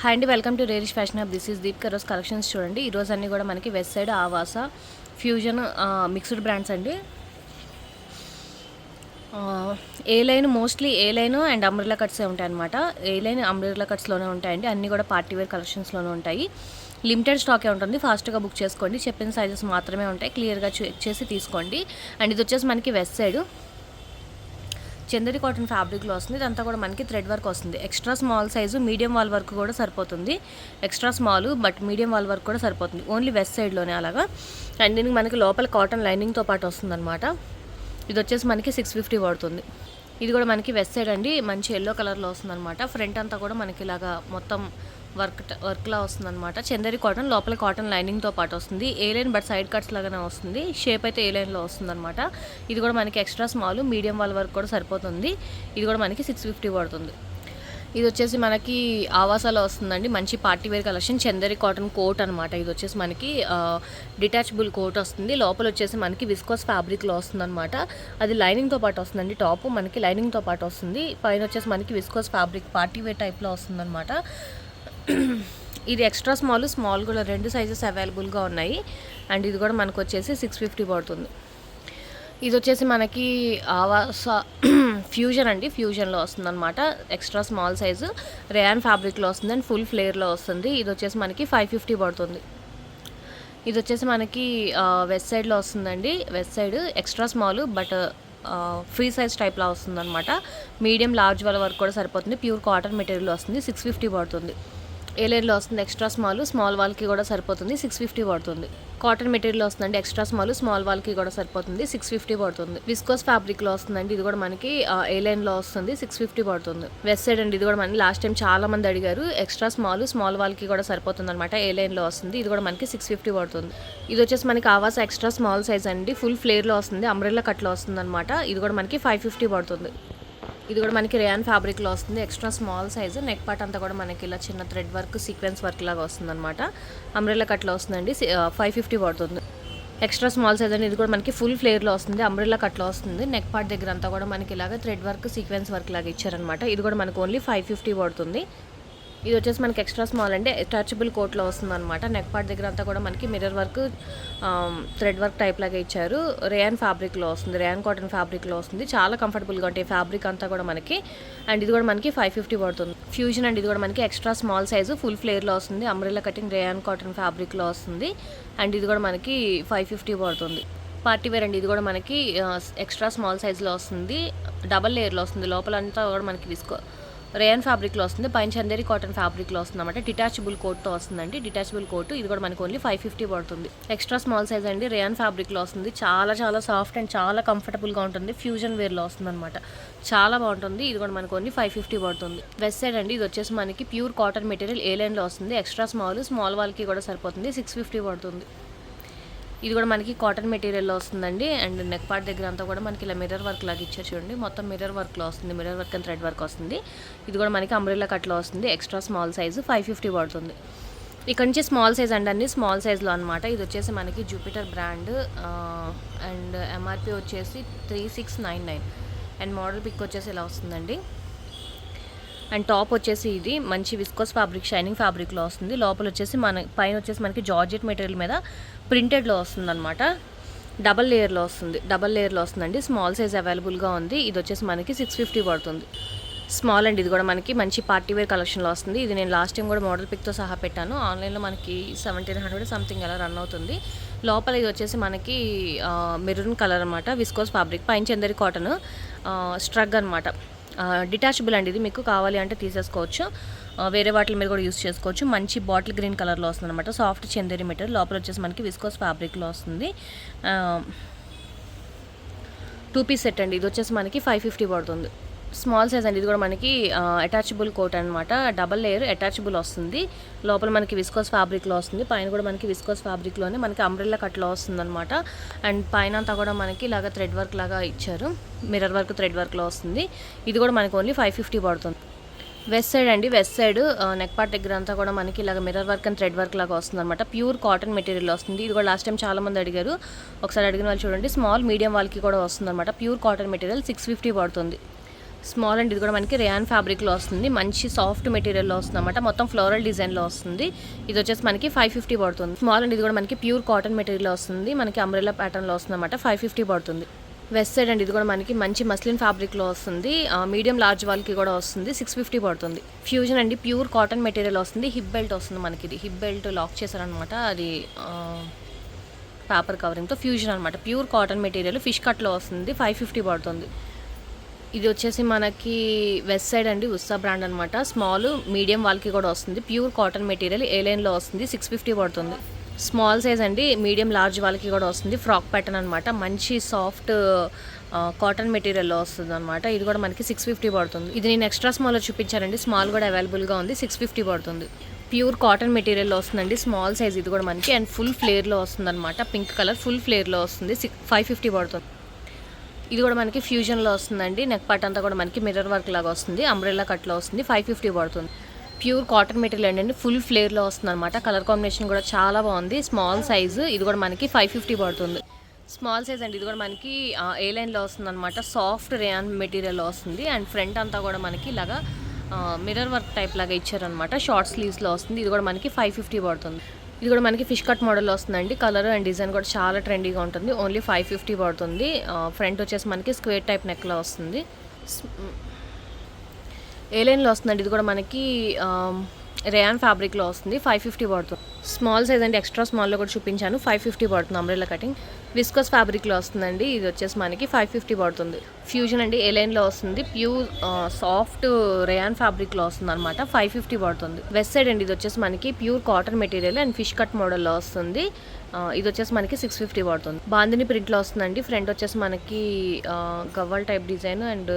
Hi అండి welcome to రేరిష్ fashion hub this is Deep crores collections చూడండి. ఈరోజు అన్నీ కూడా మనకి Westside Avaasa fusion mixed brands అండి. A line mostly A line and umbrella కట్సే ఉంటాయి అనమాట ఏ లైన్ అంబ్రెల్లా కట్స్లోనే ఉంటాయండి. అన్నీ కూడా పార్టీ వేర్ కలెక్షన్స్లోనే ఉంటాయి. లిమిటెడ్ స్టాకే ఉంటుంది. ఫాస్ట్గా బుక్ చేసుకోండి. చెప్పిన సైజెస్ మాత్రమే ఉంటాయి. క్లియర్గా చెక్ చేసి తీసుకోండి. అండ్ ఇది వచ్చేసి మనకి వెస్ట్ సైడ్ చందరి కాటన్ ఫ్యాబ్రిక్లో వస్తుంది. ఇదంతా కూడా మనకి థ్రెడ్ వర్క్ వస్తుంది. ఎక్స్ట్రా స్మాల్ సైజు మీడియం వాల్ వర్క్ కూడా సరిపోతుంది. ఎక్స్ట్రా స్మాల్ బట్ మీడియం వాల్ వర్క్ కూడా సరిపోతుంది. ఓన్లీ వెస్ట్ సైడ్లోనే అలాగా. అండ్ దీనికి మనకి లోపల కాటన్ లైనింగ్తో పాటు వస్తుందన్నమాట. ఇది వచ్చేసి మనకి సిక్స్ ఫిఫ్టీ పడుతుంది. ఇది కూడా మనకి వెస్ట్ సైడ్ అండి. మంచి ఎల్లో కలర్లో వస్తుందన్నమాట. ఫ్రంట్ అంతా కూడా మనకి ఇలాగా మొత్తం వర్క్ వర్క్లా వస్తుందన్నమాట. చందరి కాటన్ లోపల కాటన్ లైనింగ్తో పాటు వస్తుంది. A line but side cuts లాగానే వస్తుంది. షేప్ అయితే ఏ లైన్లో వస్తుందన్నమాట. ఇది కూడా మనకి ఎక్స్ట్రా స్మాల్ మీడియం వాళ్ళ వరకు కూడా సరిపోతుంది. ఇది కూడా మనకి సిక్స్ ఫిఫ్టీ పడుతుంది. ఇది వచ్చేసి మనకి ఆవాసాలో వస్తుందండి. మంచి party wear collection. Chanderi cotton coat అనమాట ఇది వచ్చేసి మనకి డిటాచబుల్ కోట్ వస్తుంది. లోపల వచ్చేసి మనకి విస్కోస్ ఫ్యాబ్రిక్లో వస్తుందన్నమాట. అది లైనింగ్తో పాటు వస్తుందండి. టాప్ మనకి లైనింగ్తో పాటు వస్తుంది. పైన వచ్చేసి మనకి విస్కోస్ ఫ్యాబ్రిక్ పార్టీ వేర్ టైప్లో వస్తుందన్నమాట. ఇది ఎక్స్ట్రా స్మాల్ స్మాల్ కూడా రెండు సైజెస్ అవైలబుల్గా ఉన్నాయి. అండ్ ఇది కూడా మనకు వచ్చేసి సిక్స్ ఫిఫ్టీ పడుతుంది. ఇది వచ్చేసి మనకి ఆవాస ఫ్యూజన్ అండి. ఫ్యూజన్లో వస్తుంది అనమాట ఎక్స్ట్రా స్మాల్ సైజు. రేయాన్ ఫ్యాబ్రిక్లో వస్తుంది. అండ్ ఫుల్ ఫ్లేర్లో వస్తుంది. ఇది వచ్చేసి మనకి ఫైవ్ ఫిఫ్టీ పడుతుంది. ఇది వచ్చేసి మనకి వెస్ట్ సైడ్లో వస్తుందండి. Westside extra small but free size టైప్లో వస్తుంది అనమాట మీడియం లార్జ్ వాళ్ళ వరకు కూడా సరిపోతుంది. ప్యూర్ కాటన్ మెటీరియల్ వస్తుంది. సిక్స్ ఫిఫ్టీ పడుతుంది. ఏ వస్తుంది ఎక్స్ట్రా స్మాల్ స్మాల్ వాల్కి కూడా సరిపోతుంది సిక్స్ ఫిఫ్టీ పడుతుంది. కాటన్ మెటీరియల్ వస్తుందండి ఎక్స్ట్రా స్మాల్ స్మాల్ వాల్కి కూడా సరిపోతుంది సిక్స్ ఫిఫ్టీ పడుతుంది. విస్కోస్ ఫ్యాబ్రిక్లో వస్తుందండి ఇది కూడా మనకి ఏ లైన్లో వస్తుంది సిక్స్ ఫిఫ్టీ పడుతుంది. వెస్ట్ సైడ్ అండి ఇది కూడా మనకి లాస్ట్ టైం చాలా మంది అడిగారు ఎక్స్ట్రా స్మాల్ స్మాల్ వాల్కి కూడా సరిపోతుంది అనమాట ఏ లైన్లో వస్తుంది ఇది కూడా మనకి సిక్స్ ఫిఫ్టీ పడుతుంది. ఇది వచ్చేసి మనకి ఆవాస ఎక్స్ట్రా స్మాల్ సైజ్ అండి ఫుల్ ఫ్లేర్లో వస్తుంది అంబ్రెల్లా కట్లో వస్తుంది అనమాట ఇది కూడా మనకి ఫైవ్ ఫిఫ్టీ పడుతుంది. ఇది కూడా మనకి రేయాన్ ఫ్యాబ్రిక్లో వస్తుంది. Extra small size. Neck part అంతా కూడా మనకి ఇలా చిన్న థ్రెడ్ వర్క్ సీక్వెన్స్ వర్క్ లాగా వస్తుంది అనమాట అంబ్రెల్లా కట్లో వస్తుందండి. ఫైవ్ ఫిఫ్టీ పడుతుంది. ఎక్స్ట్రా స్మాల్ సైజ్ అండి ఇది కూడా మనకి ఫుల్ ఫ్లేర్లో వస్తుంది. అంబ్రెల్లా కట్లో వస్తుంది. నెక్ పార్ట్ దగ్గర అంతా కూడా మనకి ఇలాగ థ్రెడ్ వర్క్ సీక్వెన్స్ వర్క్ లాగా ఇచ్చారనమాట ఇది కూడా మనకు ఓన్లీ ఫైవ్ ఫిఫ్టీ పడుతుంది. ఇది వచ్చేసి మనకి ఎక్స్ట్రా స్మాల్ అంటే టచబుల్ కోట్లో వస్తుంది అనమాట నెక్ పార్ట్ దగ్గర అంతా కూడా మనకి mirror work thread work type లాగా ఇచ్చారు. రేయాన్ ఫ్యాబ్రిక్లో వస్తుంది రేయాన్ కాటన్ ఫ్యాబ్రిక్లో వస్తుంది. చాలా కంఫర్టబుల్గా ఉంటాయి ఫ్యాబ్రిక్ అంతా కూడా మనకి. అండ్ ఇది కూడా మనకి ఫైవ్ ఫిఫ్టీ పడుతుంది. ఫ్యూజన్ అండ్ ఇది కూడా మనకి ఎక్స్ట్రా స్మాల్ సైజు ఫుల్ ఫ్లేర్లో వస్తుంది. అంబ్రెల్లా కటింగ్ రేయాన్ కాటన్ ఫ్యాబ్రిక్లో వస్తుంది. అండ్ ఇది కూడా మనకి ఫైవ్ ఫిఫ్టీ పడుతుంది. పార్టీ వేర్ అండి ఇది కూడా మనకి ఎక్స్ట్రా స్మాల్ సైజులో వస్తుంది. డబల్ లేయర్లో వస్తుంది. లోపల అంతా కూడా మనకి విస్కో రేయన్ ఫ్యాబ్రిక్లో వస్తుంది పైన చందేరి కాటన్ ఫ్యాబ్రిక్లో వస్తుంది అనమాట డిటాచబుల్ కోట్తో వస్తుందండి. Detachable coat. ఇది కూడా మనకు ఓన్లీ ఫైవ్ ఫిఫ్టీ పడుతుంది. ఎక్స్ట్రా స్మాల్ సైజ్ అండి రేయన్ ఫ్యాబ్రిక్లో వస్తుంది. చాలా చాలా సాఫ్ట్ అండ్ చాలా కంఫర్టబుల్గా ఉంటుంది. ఫ్యూజన్ వేర్లో వస్తుంది అనమాట చాలా బాగుంటుంది. ఇది కూడా మనకు ఓన్లీ ఫైవ్ ఫిఫ్టీ పడుతుంది. వెస్ట్ సైడ్ అండి ఇది వచ్చేసి మనకి ప్యూర్ కాటన్ మెటీరియల్ ఏ లైన్లో వస్తుంది. ఎక్స్ట్రా స్మాల్ స్మాల్ వాళ్ళకి కూడా సరిపోతుంది. సిక్స్ ఫిఫ్టీ పడుతుంది. ఇది కూడా మనకి కాటన్ మెటీరియల్లో వస్తుందండి. అండ్ నెక్ పార్ట్ దగ్గర అంతా కూడా మనకి ఇలా మిర్రర్ వర్క్ లాగా ఇచ్చారు చూడండి. మొత్తం మిర్రర్ వర్క్లో వస్తుంది. Mirror work and thread work వస్తుంది. ఇది కూడా మనకి అంబ్రెల్లా కట్లో వస్తుంది. Extra small size five fifty పడుతుంది. ఇక్కడ నుంచి స్మాల్ సైజ్ అండి అన్ని. స్మాల్ సైజ్లో అనమాట ఇది వచ్చేసి మనకి జూపిటర్ బ్రాండ్ అండ్ ఎంఆర్పి వచ్చేసి three six nine nine and model pic వచ్చేసి ఇలా వస్తుందండి. అండ్ టాప్ వచ్చేసి ఇది మంచి విస్కోస్ ఫ్యాబ్రిక్ షైనింగ్ ఫ్యాబ్రిక్లో వస్తుంది. లోపల వచ్చేసి మన పైన వచ్చేసి మనకి జార్జెట్ మెటీరియల్ మీద ప్రింటెడ్లో వస్తుంది అనమాట డబల్ లేయర్లో వస్తుంది. డబల్ లేయర్లో వస్తుందండి. స్మాల్ సైజ్ అవైలబుల్గా ఉంది. ఇది వచ్చేసి మనకి సిక్స్ ఫిఫ్టీ పడుతుంది. స్మాల్ అండ్ ఇది కూడా మనకి మంచి పార్టీ వేర్ కలెక్షన్లో వస్తుంది. ఇది నేను లాస్ట్ టైం కూడా మోడల్ పిక్తో సహా పెట్టాను. ఆన్లైన్లో మనకి సెవెంటీన్ హండ్రెడ్ సంథింగ్ అలా రన్ అవుతుంది. లోపల ఇది వచ్చేసి మనకి మెరూన్ కలర్ అనమాట విస్కోస్ ఫ్యాబ్రిక్. పైన చందరి కాటన్ స్ట్రగ్ అనమాట డిటాచబుల్ అండి ఇది మీకు కావాలి అంటే తీసేసుకోవచ్చు. వేరే వాటిల మీద కూడా యూస్ చేసుకోవచ్చు. మంచి బాటిల్ గ్రీన్ కలర్లో వస్తుంది అనమాట సాఫ్ట్ చందేరి మెటీరియల్ లోపల వచ్చేసి మనకి విస్కోస్ ఫ్యాబ్రిక్లో వస్తుంది. టూ పీస్ సెట్ అండి. ఇది వచ్చేసి మనకి ఫైవ్ ఫిఫ్టీ పడుతుంది. స్మాల్ సైజ్ అండి ఇది కూడా మనకి అటాచబుల్ కోట్ అనమాట డబల్ లేయర్ అటాచబుల్ వస్తుంది. లోపల మనకి విస్కోస్ ఫ్యాబ్రిక్లో వస్తుంది. పైన కూడా మనకి విస్కోస్ ఫ్యాబ్రిక్లోనే మనకి అంబ్రెల్లా కట్లో వస్తుంది అనమాట అండ్ పైన అంతా కూడా మనకి ఇలాగ థ్రెడ్ వర్క్ లాగా ఇచ్చారు. మిర్రర్ వర్క్ థ్రెడ్ వర్క్లో వస్తుంది. ఇది కూడా మనకి ఓన్లీ ఫైవ్ ఫిఫ్టీ పడుతుంది. వెస్ట్ సైడ్ అండి. వెస్ట్ సైడ్ నెక్ పార్ట్ దగ్గర అంతా కూడా మనకి ఇలాగ mirror work and thread work లాగా వస్తుంది అనమాట ప్యూర్ కాటన్ మెటీరియల్ వస్తుంది. ఇది కూడా లాస్ట్ టైం చాలా మంది అడిగారు. ఒకసారి అడిగిన వాళ్ళు చూడండి. స్మాల్ మీడియం వాళ్ళకి కూడా వస్తుంది అనమాట pure cotton material six fifty పడుతుంది. స్మాల్ అండ్ ఇది కూడా మనకి రేయాన్ ఫ్యాబ్రిక్లో వస్తుంది. మంచి సాఫ్ట్ మెటీరియల్లో వస్తుంది అనమాట మొత్తం ఫ్లోరల్ డిజైన్లో వస్తుంది. ఇది వచ్చేసి మనకి ఫైవ్ ఫిఫ్టీ పడుతుంది. స్మాల్ అండ్ ఇది కూడా మనకి ప్యూర్ కాటన్ మెటీరియల్ వస్తుంది. మనకి అంబ్రెల్లా ప్యాటర్న్లో వస్తుంది అనమాట ఫైవ్ ఫిఫ్టీ పడుతుంది. వెస్ట్ సైడ్ అండ్ ఇది కూడా మనకి మంచి మస్లిన్ ఫ్యాబ్రిక్లో వస్తుంది. మీడియం లార్జ్ వాళ్ళకి కూడా వస్తుంది. సిక్స్ ఫిఫ్టీ పడుతుంది. ఫ్యూజన్ అండి ప్యూర్ కాటన్ మెటీరియల్ వస్తుంది. హిప్ బెల్ట్ వస్తుంది మనకి ఇది. హిప్ బెల్ట్ లాక్ చేశారనమాట అది పేపర్ కవరింగ్తో ఫ్యూజన్ అనమాట ప్యూర్ కాటన్ మెటీరియల్ ఫిష్ కట్లో వస్తుంది. ఫైవ్ ఫిఫ్టీ పడుతుంది. ఇది వచ్చేసి మనకి వెస్ట్ సైడ్ అండి ఉస్సా బ్రాండ్ అనమాట స్మాల్ మీడియం వాళ్ళకి కూడా వస్తుంది. ప్యూర్ కాటన్ మెటీరియల్ ఏ లైన్లో వస్తుంది? సిక్స్ ఫిఫ్టీ పడుతుంది. స్మాల్ సైజ్ అండి మీడియం లార్జ్ వాళ్ళకి కూడా వస్తుంది. ఫ్రాక్ ప్యాటర్న్ అనమాట మంచి సాఫ్ట్ కాటన్ మెటీరియల్లో వస్తుంది అనమాట ఇది కూడా మనకి సిక్స్ ఫిఫ్టీ పడుతుంది. ఇది నేను ఎక్స్ట్రా స్మాల్లో చూపించానండి. స్మాల్ కూడా అవైలబుల్గా ఉంది. సిక్స్ ఫిఫ్టీ పడుతుంది. ప్యూర్ కాటన్ మెటీరియల్లో వస్తుందండి. స్మాల్ సైజ్ ఇది కూడా మనకి. అండ్ ఫుల్ ఫ్లేర్లో వస్తుంది అనమాట పింక్ కలర్ ఫుల్ ఫ్లేర్లో వస్తుంది. సిక్స్ ఫైవ్ ఫిఫ్టీ పడుతుంది. ఇది కూడా మనకి ఫ్యూజన్లో వస్తుందండి. నెక్ పార్ట్ అంతా కూడా మనకి మిర్రర్ వర్క్ లాగా వస్తుంది. అంబ్రెల్లా కట్లో వస్తుంది. ఫైవ్ ఫిఫ్టీ పడుతుంది. ప్యూర్ కాటన్ మెటీరియల్ అండి ఫుల్ ఫ్లేర్లో వస్తుంది అనమాట కలర్ కాంబినేషన్ కూడా చాలా బాగుంది. స్మాల్ సైజు ఇది కూడా మనకి ఫైవ్ ఫిఫ్టీ పడుతుంది. స్మాల్ సైజ్ అండి. ఇది కూడా మనకి ఏ లైన్లో వస్తుంది అనమాట సాఫ్ట్ రేయాన్ మెటీరియల్లో వస్తుంది. అండ్ ఫ్రంట్ అంతా కూడా మనకి ఇలాగా మిర్రర్ వర్క్ టైప్ లాగా ఇచ్చారనమాట షార్ట్ స్లీవ్స్లో వస్తుంది. ఇది కూడా మనకి ఫైవ్ ఫిఫ్టీ పడుతుంది. ఇది కూడా మనకి ఫిష్ కట్ మోడల్ వస్తుందండి. కలర్ అండ్ డిజైన్ కూడా చాలా ట్రెండీగా ఉంటుంది. ఓన్లీ ఫైవ్ ఫిఫ్టీ పడుతుంది. ఫ్రంట్ వచ్చేసి మనకి స్క్వేర్ టైప్ నెక్లో వస్తుంది. ఏ లైన్లో వస్తుందండి. ఇది కూడా మనకి రేయాన్ ఫ్యాబ్రిక్లో వస్తుంది ఫైవ్ ఫిఫ్టీ పడుతుంది. స్మాల్ సైజ్ అంటే ఎక్స్ట్రా స్మాల్లో కూడా చూపించాను ఫైవ్ ఫిఫ్టీ పడుతుంది అంబ్రెల్లా కటింగ్ విస్కోస్ ఫ్యాబ్రిక్లో వస్తుందండి ఇది వచ్చేసి మనకి ఫైవ్ ఫిఫ్టీ పడుతుంది. ఫ్యూజన్ అండి ఏ లైన్లో వస్తుంది ప్యూర్ సాఫ్ట్ రేయాన్ ఫ్యాబ్రిక్లో వస్తుంది అనమాట ఫైవ్ ఫిఫ్టీ పడుతుంది. వెస్ట్ సైడ్ అండి ఇది వచ్చేసి మనకి pure cotton material and fish cut మోడల్లో వస్తుంది ఇది వచ్చేసి మనకి సిక్స్ ఫిఫ్టీ పడుతుంది. బాందిని ప్రింట్లో వస్తుందండి ఫ్రంట్ వచ్చేసి మనకి గవ్వల్ టైప్ డిజైన్ అండ్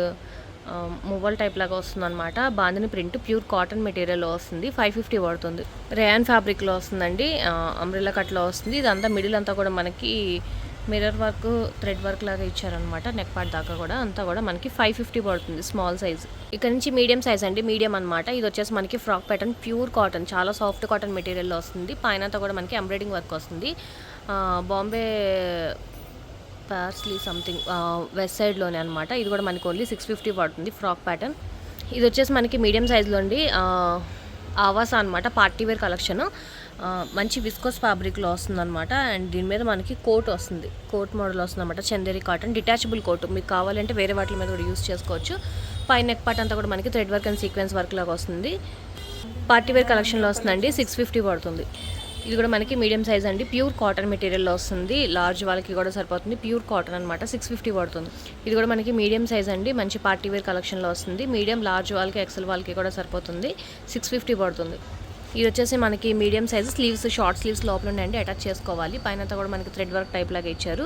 మువ్వల్ టైప్ లాగా వస్తుంది అనమాట బాందిని ప్రింట్ ప్యూర్ కాటన్ మెటీరియల్లో వస్తుంది. ఫైవ్ ఫిఫ్టీ పడుతుంది. రేయాన్ ఫ్యాబ్రిక్లో వస్తుందండి. అంబ్రిల్లా కట్లో వస్తుంది. ఇదంతా మిడిల్ అంతా కూడా మనకి మిర్రర్ వర్క్ థ్రెడ్ వర్క్ లాగా ఇచ్చారనమాట నెక్ పార్ట్ దాకా కూడా. అంతా కూడా మనకి ఫైవ్ ఫిఫ్టీ పడుతుంది స్మాల్ సైజ్ ఇక్కడ నుంచి మీడియం సైజ్ అండి. మీడియం అనమాట ఇది వచ్చేసి మనకి ఫ్రాక్ ప్యాటర్న్ ప్యూర్ కాటన్ చాలా సాఫ్ట్ కాటన్ మెటీరియల్లో వస్తుంది. పైన అంతా కూడా మనకి ఎంబ్రాయిడింగ్ వర్క్ వస్తుంది. బాంబే పార్స్లీ సంథింగ్ వెస్ట్ సైడ్లోనే అనమాట ఇది కూడా మనకి ఓన్లీ సిక్స్ ఫిఫ్టీ పడుతుంది ఫ్రాక్ ప్యాటర్న్ ఇది వచ్చేసి మనకి మీడియం సైజులో అండి ఆవాస అనమాట పార్టీ వేర్ కలెక్షన్ మంచి విస్కోస్ ఫ్యాబ్రిక్లో వస్తుంది అనమాట అండ్ దీని మీద మనకి కోట్ వస్తుంది. కోట్ మోడల్ వస్తుంది అనమాట చందేరి కాటన్ డిటాచబుల్ కోట్ మీకు కావాలంటే వేరే వాటి మీద కూడా యూస్ చేసుకోవచ్చు. పై నెక్ పార్ట్ అంతా కూడా మనకి thread work and sequence work లాగా వస్తుంది. పార్టీ వేర్ కలెక్షన్లో వస్తుందండి సిక్స్ ఫిఫ్టీ పడుతుంది. ఇది కూడా మనకి మీడియం సైజ్ అండి. ప్యూర్ కాటన్ మెటీరియల్లో వస్తుంది. లార్జ్ వాళ్ళకి కూడా సరిపోతుంది. ప్యూర్ కాటన్ అనమాట సిక్స్ ఫిఫ్టీ పడుతుంది. ఇది కూడా మనకి మీడియం సైజ్ అండి. మంచి పార్టీ వేర్ కలెక్షన్లో వస్తుంది. మీడియం లార్జ్ వాళ్ళకి ఎక్సెల్ వాళ్ళకి కూడా సరిపోతుంది. సిక్స్ ఫిఫ్టీ పడుతుంది. ఇది వచ్చేసి మనకి medium size sleeves short sleeves లోపల ఉండి అటాచ్ చేసుకోవాలి. పైన కూడా మనకి థ్రెడ్ వర్క్ టైప్ లాగా ఇచ్చారు.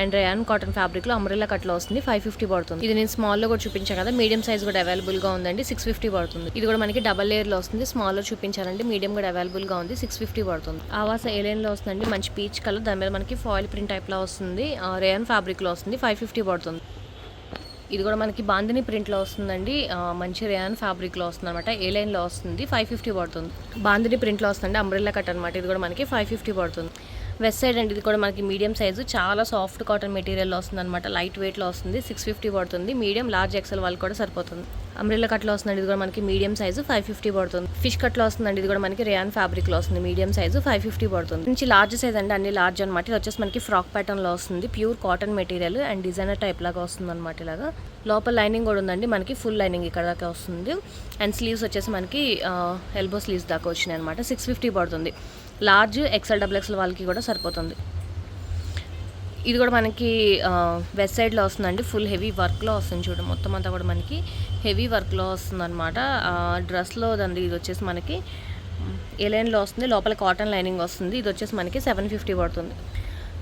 అండ్ రయాన్ కాటన్ ఫ్యాబ్రిక్లో అంబ్రెల్లా కట్లో వస్తుంది ఫైవ్ ఫిఫ్టీ పడుతుంది. ఇది నేను స్మాల్లో కూడా చూపించాను కదా మీడియం సైజ్ కూడా అవైలబుల్గా ఉందండి సిక్స్ ఫిఫ్టీ పడుతుంది. ఇది కూడా మనకి డబల్ లేయర్లో వస్తుంది స్మాల్లో చూపించానండి మీడియం కూడా అవైలబుల్గా ఉంది సిక్స్ ఫిఫ్టీ పడుతుంది. ఆవాస ఏలైన్లో వస్తుందండి మంచి పీచ్ కలర్ దాని మీద మనకి ఫాయిల్ ప్రింట్ టైప్లో వస్తుంది రేయాన్ ఫ్యాబ్రిక్లో వస్తుంది ఫైవ్ ఫిఫ్టీ పడుతుంది. ఇది కూడా మనకి బాందిని ప్రింట్లో వస్తుందండి. మంచి రేయాన్ ఫ్యాబ్రిక్లో వస్తుంది అనమాట ఏ లైన్లో వస్తుంది? ఫైవ్ ఫిఫ్టీ పడుతుంది. బాందిని ప్రింట్లో వస్తుంది అంబ్రెల్లా కట్ అనమాట ఇది కూడా మనకి ఫైవ్ ఫిఫ్టీ పడుతుంది. వెస్ట్ సైడ్ అండి ఇది కూడా మనకి మీడియం సైజు. చాలా సాఫ్ట్ కాటన్ మెటీరియల్లో వస్తుంది అనమాట లైట్ వెయిట్లో వస్తుంది. సిక్స్ ఫిఫ్టీ పడుతుంది. మీడియం లార్జ్ ఎక్సెల్ వాళ్ళు కూడా సరిపోతుంది. అంబ్రెల్లా కట్లో వస్తుందండి. ఇది కూడా మనకి మీడియం సైజు ఫైవ్ ఫిఫ్టీ పడుతుంది. ఫిష్ కట్లో వస్తుందండి. ఇది కూడా మనకి రేయాన్ ఫ్యాబ్రిక్లో వస్తుంది. మీడియం సైజు ఫైవ్ ఫిఫ్టీ పడుతుంది. నుంచి లార్జ్ సైజ్ అండి. అన్ని లార్జ్ అనమాట ఇది వచ్చేసి మనకి ఫ్రాక్ ప్యాటర్న్లో వస్తుంది. Pure cotton material and designer type లాగా వస్తుంది అనమాట ఇలాగా. లోపల లైనింగ్ కూడా ఉందండి. మనకి ఫుల్ లైనింగ్ ఇక్కడ దాకా వస్తుంది. అండ్ స్లీవ్స్ వచ్చేసి మనకి ఎల్బో స్లీవ్స్ దాకా వచ్చినాయి అనమాట సిక్స్ ఫిఫ్టీ పడుతుంది. లార్జ్ ఎక్సెల్ డబుల్ ఎక్సెల్ వాళ్ళకి కూడా సరిపోతుంది. ఇది కూడా మనకి వెస్ట్ సైడ్లో వస్తుందండి. ఫుల్ హెవీ వర్క్లో వస్తుంది చూడండి మొత్తం అంతా కూడా మనకి హెవీ వర్క్లో వస్తుంది అనమాట డ్రెస్లో దండి ఇది వచ్చేసి మనకి ఏ లైన్లో వస్తుంది. లోపల కాటన్ లైనింగ్ వస్తుంది. ఇది వచ్చేసి మనకి సెవెన్ ఫిఫ్టీ పడుతుంది.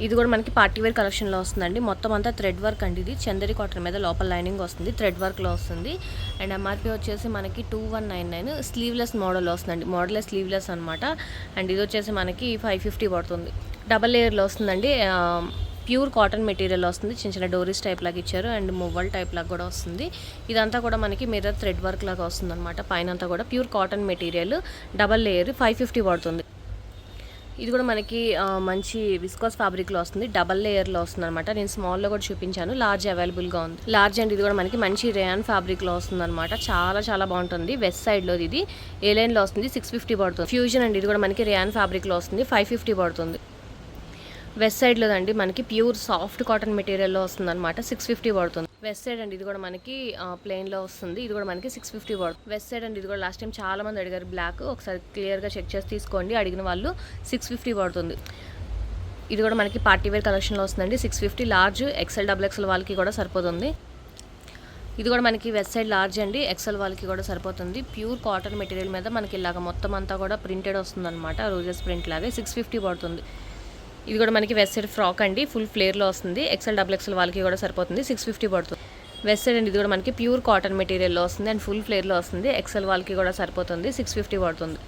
ఇది కూడా మనకి పార్టీ వేర్ కలెక్షన్లో వస్తుందండి. మొత్తం అంతా థ్రెడ్ వర్క్ అండి ఇది. చందరి కాటన్ మీద లోపల లైనింగ్ వస్తుంది. థ్రెడ్ వర్క్లో వస్తుంది. అండ్ ఎంఆర్పి వచ్చేసి మనకి two one nine nine sleeveless model వస్తుందండి. మోడల్ స్లీవ్లెస్ అనమాట అండ్ ఇది వచ్చేసి మనకి ఫైవ్ ఫిఫ్టీ పడుతుంది. డబల్ లేయర్లో వస్తుందండి. ప్యూర్ కాటన్ మెటీరియల్ వస్తుంది. చిన్న చిన్న డోరీస్ టైప్ లాగా ఇచ్చారు. అండ్ మువ్వల్ టైప్ లాగా కూడా వస్తుంది. ఇదంతా కూడా మనకి మిర్రర్ థ్రెడ్ వర్క్ లాగా వస్తుంది అనమాట పైన అంతా కూడా pure cotton material. Double layer five fifty పడుతుంది. ఇది కూడా మనకి మంచి విస్కోస్ ఫ్యాబ్రిక్లో వస్తుంది. డబల్ లేయర్లో వస్తుంది అనమాట నేను స్మాల్లో కూడా చూపించాను. లార్జ్ అవైలబుల్గా ఉంది. లార్జ్ అండ్ ఇది కూడా మనకి మంచి రేయాన్ ఫ్యాబ్రిక్లో వస్తుంది అనమాట చాలా చాలా బాగుంటుంది. వెస్ట్ సైడ్లో ఇది. ఏ లైన్లో వస్తుంది. సిక్స్ ఫిఫ్టీ పడుతుంది. ఫ్యూజన్ అండి ఇది కూడా మనకి రేయాన్ ఫ్యాబ్రిక్లో వస్తుంది. ఫైవ్ ఫిఫ్టీ పడుతుంది. వెస్ట్ సైడ్లో అండి మనకి ప్యూర్ సాఫ్ట్ కాటన్ మెటీరియల్లో వస్తుంది అనమాట సిక్స్ ఫిఫ్టీ పడుతుంది. వెస్ట్ సైడ్ అండి ఇది కూడా మనకి ప్లెయిన్లో వస్తుంది. ఇది కూడా మనకి సిక్స్ ఫిఫ్టీ పడుతుంది వెస్ట్ సైడ్ అండి ఇది కూడా లాస్ట్ టైం చాలా మంది అడిగారు బ్లాక్ ఒకసారి క్లియర్గా చెక్ చేసి తీసుకోండి. అడిగిన వాళ్ళు సిక్స్ ఫిఫ్టీ పడుతుంది ఇది కూడా మనకి పార్టీ వేర్ కలెక్షన్లో వస్తుందండి. Six fifty large XL double XL వాళ్ళకి కూడా సరిపోతుంది. ఇది కూడా మనకి వెస్ట్ సైడ్ లార్జ్ అండి. ఎక్సెల్ వాళ్ళకి కూడా సరిపోతుంది. ప్యూర్ కాటన్ మెటీరియల్ మీద మనకి ఇలాగ మొత్తం అంతా కూడా ప్రింటెడ్ వస్తుంది అనమాట రోజెస్ ప్రింట్ లాగే సిక్స్ ఫిఫ్టీ పడుతుంది ఇది కూడా మనకి వెస్ట్ సైడ్ ఫ్రాక్ అండి. ఫుల్ ఫ్లేర్లో వస్తుంది. ఎక్సెల్ డబుల్ ఎక్సెల్ వాళ్ళకి కూడా సరిపోతుంది. సిక్స్ ఫిఫ్టీ పడుతుంది. వెస్ట్ సైడ్ అండి. ఇది కూడా మనకి ప్యూర్ కాటన్ మెటీరియల్లో వస్తుంది. అండ్ ఫుల్ ఫ్లేర్లో వస్తుంది. ఎక్సెల్ వాళ్ళకి కూడా సరిపోతుంది. సిక్స్ ఫిఫ్టీ పడుతుంది.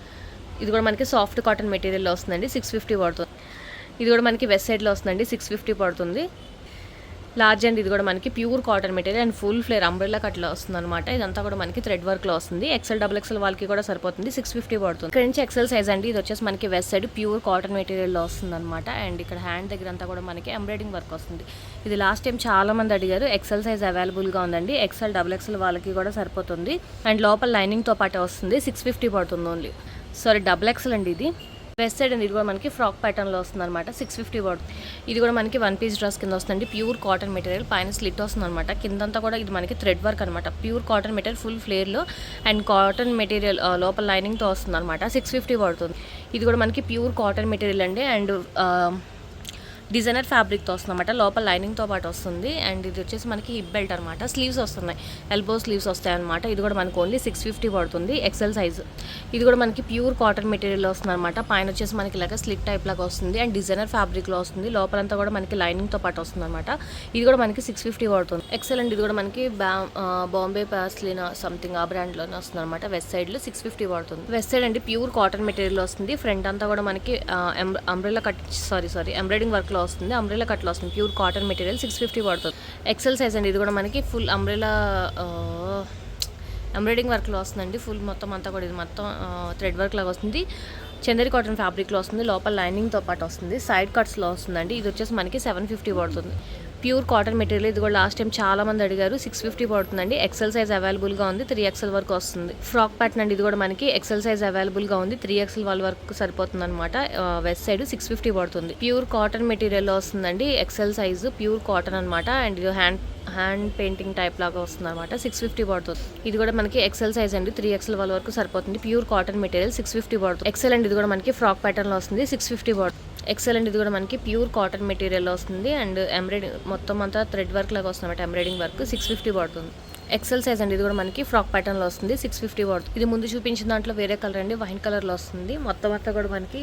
ఇది కూడా మనకి సాఫ్ట్ కాటన్ మెటీరియల్లో వస్తుందండి. సిక్స్ ఫిఫ్టీ పడుతుంది. ఇది కూడా మనకి వెస్ట్ సైడ్లో వస్తుందండి. సిక్స్ ఫిఫ్టీ పడుతుంది. లార్జ్ అండ్ ఇది కూడా మనకి pure cotton material and full flare umbrella కట్లో వస్తుంది అనమాట ఇదంతా కూడా మనకి థ్రెడ్ వర్క్లో వస్తుంది. ఎక్సెల్ డబుల్ ఎక్సెల్ వాళ్ళకి కూడా సరిపోతుంది. సిక్స్ ఫిఫ్టీ పడుతుంది. ఇక్కడ నుంచి ఎక్సెల్ సైజ్ అండి. ఇది వచ్చేసి మనకి వెస్ట్ సైడ్ ప్యూర్ కాటన్ మెటీరియల్లో వస్తుంది అనమాట అండ్ ఇక్కడ హ్యాండ్ దగ్గర అంతా కూడా మనకి ఎంబ్రాయిడింగ్ వర్క్ వస్తుంది. ఇది లాస్ట్ టైం చాలా మంది అడిగారు ఎక్సెల్ సైజ్ అవైలబుల్గా ఉందండి? ఎక్సెల్ డబుల్ ఎక్సెల్ వాళ్ళకి కూడా సరిపోతుంది. అండ్ లోపల లైనింగ్తో పాటు వస్తుంది. సిక్స్ ఫిఫ్టీ పడుతుంది ఓన్లీ సారీ డబుల్ ఎక్సెల్ అండి ఇది. వెస్ట్ సైడ్ అండి ఇది కూడా మనకి ఫ్రాక్ ప్యాటర్న్లో వస్తుంది అనమాట సిక్స్ ఫిఫ్టీ పడుతుంది ఇది కూడా మనకి వన్ పీస్ డ్రెస్ కింద వస్తుంది ప్యూర్ కాటన్ మెటీరియల్. పైన స్లిట్ వస్తుంది అనమాట కిందంతా కూడా ఇది మనకి థ్రెడ్ వర్క్ అనమాట ప్యూర్ కాటన్ మెటీరియల్ ఫుల్ ఫ్లేర్లో అండ్ కాటన్ మెటీరియల్ లోపల లైనింగ్తో వస్తుంది అనమాట సిక్స్ ఫిఫ్టీ పడుతుంది ఇది కూడా మనకి ప్యూర్ కాటన్ మెటీరియల్ అండి. అండ్ డిజైనర్ ఫ్యాబ్రిక్తో వస్తుందన్నమాట. లోపల లైనింగ్తో పాటు వస్తుంది. అండ్ ఇది వచ్చేసి మనకి హిప్ బెల్ట్ అనమాట స్లీవ్స్ వస్తున్నాయి. ఎల్బో స్లీవ్స్ వస్తాయి అనమాట ఇది కూడా మనకు ఓన్లీ సిక్స్ ఫిఫ్టీ పడుతుంది. ఎక్సెల్ సైజ్ ఇది కూడా మనకి ప్యూర్ కాటన్ మెటీరియల్ వస్తుంది అనమాట పైన వచ్చేసి మనకి ఇలాగ స్లిక్ టైప్ లాగా వస్తుంది. అండ్ డిజైనర్ ఫ్యాబ్రిక్లో వస్తుంది. లోపలంతా కూడా మనకి లైనింగ్తో పాటు వస్తుంది అనమాట ఇది కూడా మనకి సిక్స్ ఫిఫ్టీ పడుతుంది. ఎక్సెల్ అండ్ ఇది కూడా మనకి బా బాంబే ప్యాస్లిన్ సంథింగ్ ఆ బ్రాండ్లోనే వస్తుంది అనమాట వెస్ట్ సైడ్లో సిక్స్ ఫిఫ్టీ పడుతుంది. వెస్ట్ సైడ్ అండి ప్యూర్ కాటన్ మెటీరియల్ వస్తుంది. ఫ్రంట్ అంతా కూడా మనకి umbrella cut sorry sorry embroidering వర్క్లో వస్తుంది. అంబ్రెలా కట్లో వస్తుంది. Pure cotton material six fifty పడుతుంది. ఎక్సెల్ సైజ్ అండి. ఇది కూడా మనకి ఫుల్ అంబ్రెలా ఎంబ్రాయిడింగ్ వర్క్లో వస్తుందండి. ఫుల్ మొత్తం అంతా కూడా ఇది మొత్తం థ్రెడ్ వర్క్ లాగా వస్తుంది. చందరి కాటన్ ఫ్యాబ్రిక్లో వస్తుంది. లోపల లైనింగ్తో పాటు వస్తుంది. సైడ్ కట్స్లో వస్తుందండి. ఇది వచ్చేసి మనకి సెవెన్ ఫిఫ్టీ పడుతుంది. Pure cotton material. ఇది కూడా లాస్ట్ టైం చాలా మంది అడిగారు సిక్స్ ఫిఫ్టీ పడుతుందండి. ఎక్సెల్ సైజ్ అవైలబుల్గా ఉంది త్రీ ఎక్సెల్ వరకు వస్తుంది. ఫ్రాక్ ప్యాటర్న్ అండి ఇది కూడా మనకి ఎక్సెల్ సైజ్ అవైలబుల్గా ఉంది త్రీ ఎక్సెల్ వాళ్ళ వరకు సరిపోతుంది అనమాట వెస్ట్ సైడ్ సిక్స్ ఫిఫ్టీ పడుతుంది. ప్యూర్ కాటన్ మెటీరియల్లో వస్తుందండి ఎక్సెల్ సైజు ప్యూర్ కాటన్ అనమాట and hand hand painting type లాగా వస్తుంది అనమాట సిక్స్ ఫిఫ్టీ పడుతుంది ఇది కూడా మనకి ఎక్సెల్ సైజ్ అండి. త్రీ ఎక్సెల్ వాళ్ళ వరకు సరిపోతుంది. Pure cotton material six fifty పడుతుంది ఎక్సెల్ అండ్ ఇది కూడా మనకి ఫ్రాక్ ప్యాటర్న్లో వస్తుంది. సిక్స్ ఫిఫ్టీ పడుతుంది ఎక్సెల్ అండ్ ఇది కూడా మనకి ప్యూర్ కాటన్ మెటీరియల్ వస్తుంది. అండ్ ఎంబ్రాయిడింగ్ మొత్తం అంతా థ్రెడ్ వర్క్ లాగా వస్తుంది అనమాట ఎంబ్రాయిడింగ్ వర్క్ సిక్స్ ఫిఫ్టీ పడుతుంది ఎక్సెల్ సైజ్ అండి ఇది కూడా మనకి ఫ్రాక్ ప్యాటర్న్లో వస్తుంది సిక్స్ ఫిఫ్టీ పడుతుంది ఇది ముందు చూపించిన దాంట్లో వేరే కలర్ అండి వైన్ కలర్లో వస్తుంది. మొత్తం అంతా కూడా మనకి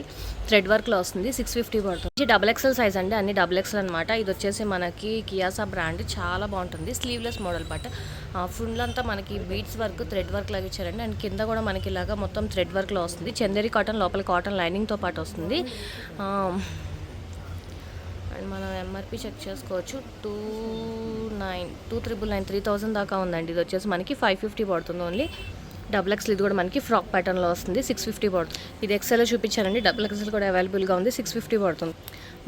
థ్రెడ్ వర్క్లో వస్తుంది సిక్స్ ఫిఫ్టీ పడుతుంది ఇది డబుల్ ఎక్సెల్ సైజ్ అండి అన్ని డబుల్ ఎక్సెల్ అనమాట ఇది వచ్చేసి మనకి కియాసా బ్రాండ్ చాలా బాగుంటుంది. స్లీవ్లెస్ మోడల్ బట్ ఫుల్ అంతా మనకి బీట్స్ వర్క్ థ్రెడ్ వర్క్ లాగా ఇచ్చారండి. అండ్ కింద కూడా మనకి ఇలాగా మొత్తం థ్రెడ్ వర్క్లో వస్తుంది. చందేరి కాటన్ లోపల కాటన్ లైనింగ్తో పాటు వస్తుంది. అండ్ మనం ఎంఆర్పి చెక్ చేసుకోవచ్చు. Two nine two triple nine three thousand దాకా ఉందండి. ఇది వచ్చేసి మనకి ఫైవ్ ఫిఫ్టీ పడుతుంది ఓన్లీ డబుల్ ఎక్స్ఎల్ ఇది కూడా మనకి ఫ్రాక్ ప్యాటర్న్లో వస్తుంది. సిక్స్ ఫిఫ్టీ పడుతుంది. ఇది ఎక్స్ఎల్ చూపించానండి. డబుల్ ఎక్స్ఎల్ కూడా అవైలబుల్గా ఉంది. సిక్స్ ఫిఫ్టీ పడుతుంది.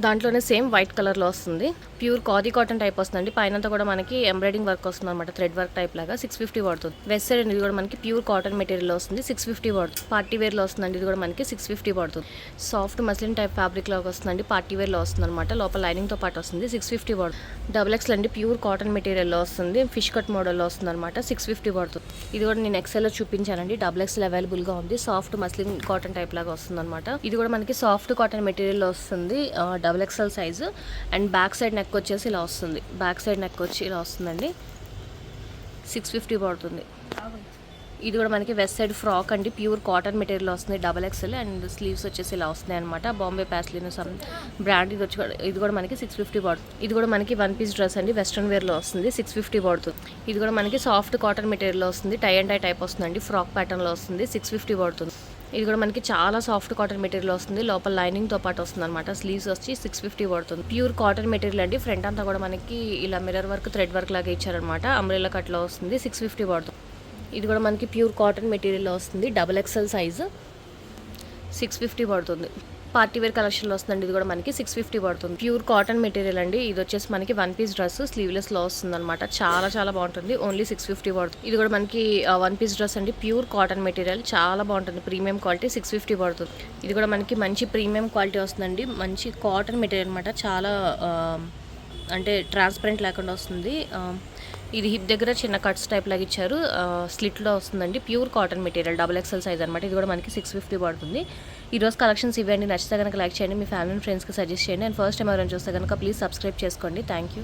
దాంట్లోనే సేమ్ వైట్ కలర్లో వస్తుంది. ప్యూర్ కాదీ కాటన్ టైప్ వస్తుందండి. పైనంతా కూడా మనకి ఎంబ్రాయిడింగ్ వర్క్ వస్తుంది అనమాట థ్రెడ్ వర్క్ టైప్ లాగా సిక్స్ ఫిఫ్టీ పడుతుంది. వెస్ట్ సైడ్ ఇది కూడా మనకి ప్యూర్ కాటన్ మెటీరియల్ వస్తుంది. సిక్స్ ఫిఫ్టీ పడుతుంది. పార్టీ వేర్లో వస్తుందండి. ఇది కూడా మనకి సిక్స్ ఫిఫ్టీ పడుతుంది. సాఫ్ట్ మస్లిన్ టైప్ ఫ్యాబ్రిక్ లాగా వస్తుందండి. పార్టీ వేర్లో వస్తుంది అనమాట లోపల లైనింగ్తో పాటు వస్తుంది. సిక్స్ ఫిఫ్టీ పడుతుంది. డబుల్ ఎక్స్ అండి. ప్యూర్ కాటన్ మెటీరియల్లో వస్తుంది. ఫిష్ కట్ మోడల్లో వస్తుంది అనమాట సిక్స్ ఫిఫ్టీ పడుతుంది. ఇది కూడా నేను ఎక్సెల్లో చూపించానండి. డబుల్ ఎక్స్ఎల్ అవైలబుల్గా ఉంది. సాఫ్ట్ మస్లిన్ కాటన్ టైప్ లాగా వస్తుంది అనమాట ఇది కూడా మనకి సాఫ్ట్ కాటన్ మెటీరియల్ వస్తుంది. Double XL size and back side neck వచ్చేసి ఇలా వస్తుంది. బ్యాక్ సైడ్ నెక్ వచ్చి ఇలా వస్తుందండి. సిక్స్ ఫిఫ్టీ పడుతుంది. ఇది కూడా మనకి వెస్ట్ సైడ్ ఫ్రాక్ అండి. ప్యూర్ కాటన్ మెటీరియల్ వస్తుంది డబల్ ఎక్స్ఎల్ అండ్ స్లీవ్స్ వచ్చేసి ఇలా వస్తున్నాయి అనమాట బాంబే ప్యాస్లిన్ సమ్ బ్రాండ్ ఇది వచ్చి ఇది కూడా మనకి సిక్స్ ఫిఫ్టీ పడుతుంది ఇది కూడా మనకి వన్ పీస్ డ్రెస్ అండి. వెస్ట్రన్ వేర్లో వస్తుంది. సిక్స్ ఫిఫ్టీ పడుతుంది. ఇది కూడా మనకి సాఫ్ట్ కాటన్ మెటీరియల్లో వస్తుంది. టై అండ్ టై టైప్ వస్తుందండి. ఫ్రాక్ ప్యాటర్న్లో వస్తుంది. సిక్స్ ఫిఫ్టీ పడుతుంది. ఇది కూడా మనకి చాలా సాఫ్ట్ కాటన్ మెటీరియల్ వస్తుంది. లోపల లైనింగ్తో పాటు వస్తుంది అనమాట స్లీవ్స్ వచ్చి సిక్స్ ఫిఫ్టీ పడుతుంది. ప్యూర్ కాటన్ మెటీరియల్ అండి. ఫ్రంట్ అంతా కూడా మనకి ఇలా మిర్రర్ వర్క్ థ్రెడ్ వర్క్ లాగా ఇచ్చారనమాట అంబ్రెల్లా కట్లో వస్తుంది. సిక్స్ ఫిఫ్టీ పడుతుంది. ఇది కూడా మనకి ప్యూర్ కాటన్ మెటీరియల్ వస్తుంది. Double XL size six fifty పడుతుంది. పార్టీ వేర్ కలెక్షన్లో వస్తుందండి. ఇది కూడా మనకి సిక్స్ ఫిఫ్టీ పడుతుంది. ప్యూర్ కాటన్ మెటీరియల్ అండి. ఇది వచ్చేసి మనకి వన్ పీస్ డ్రెస్ స్లీవ్లెస్లో వస్తుంది అనమాట చాలా చాలా బాగుంటుంది. ఓన్లీ సిక్స్ ఫిఫ్టీ పడుతుంది. ఇది కూడా మనకి వన్ పీస్ డ్రెస్ అండి. Pure cotton material. చాలా బాగుంటుంది. ప్రీమియం క్వాలిటీ సిక్స్ ఫిఫ్టీ పడుతుంది. ఇది కూడా మనకి మంచి ప్రీమియం క్వాలిటీ వస్తుందండి. మంచి కాటన్ మెటీరియల్ అనమాట చాలా అంటే ట్రాన్స్పరెంట్ లేకుండా వస్తుంది. ఇది హిప్ దగ్గర చిన్న కట్స్ టైప్ లాగా ఇచ్చారు. స్లిట్లో వస్తుందండి. Pure cotton material double XL size అనమాట ఇది కూడా మనకి సిక్స్ ఫిఫ్టీ పడుతుంది. ఈ రోజు కలెక్షన్స్ ఇవ్వండి. నచ్చితే కనుక లైక్ చేయండి. మీ ఫ్యామిలీ ఫ్రెండ్స్కి సజెస్ట్ చేయండి. అండ్ ఫస్ట్ టైం ఎవరైనా చూస్తే కనుక ప్లీజ్ సబ్స్క్రైబ్ చేసుకోండి. Thank you